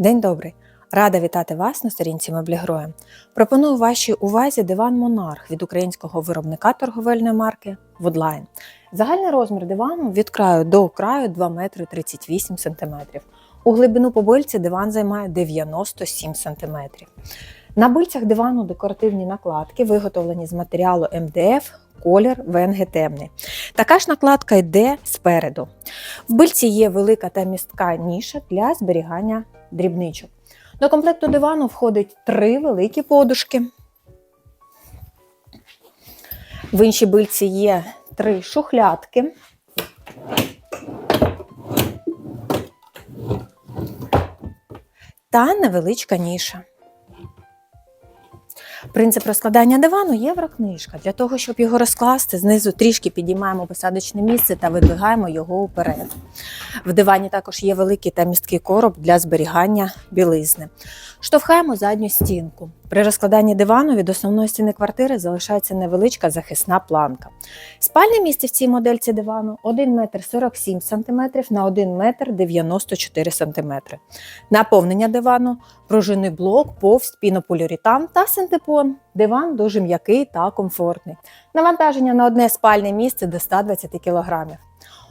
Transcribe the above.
День добрий! Рада вітати вас на сторінці Меблігроя. Пропоную вашій увазі диван Монарх від українського виробника торговельної марки Woodline. Загальний розмір дивану від краю до краю 2 метри 38 см. У глибину по бильці диван займає 97 см. На бильцях дивану декоративні накладки, виготовлені з матеріалу МДФ, колір ВНГ темний. Така ж накладка йде спереду. В бильці є велика та містка ніша для зберігання дрібничок. До комплекту дивану входить три великі подушки. В іншій бильці є три шухлядки. Та невеличка ніша. Принцип розкладання дивану єврокнижка. Для того, щоб його розкласти, знизу трішки підіймаємо посадочне місце та видвигаємо його уперед. В дивані також є великий та місткий короб для зберігання білизни. Штовхаємо задню стінку. При розкладанні дивану від основної стіни квартири залишається невеличка захисна планка. Спальне місце в цій модельці дивану 1 метр 47 см на 1 метр 94 см. Наповнення дивану пружинний блок, повз, пінополіуретан та синтепон. Диван дуже м'який та комфортний. Навантаження на одне спальне місце до 120 кг.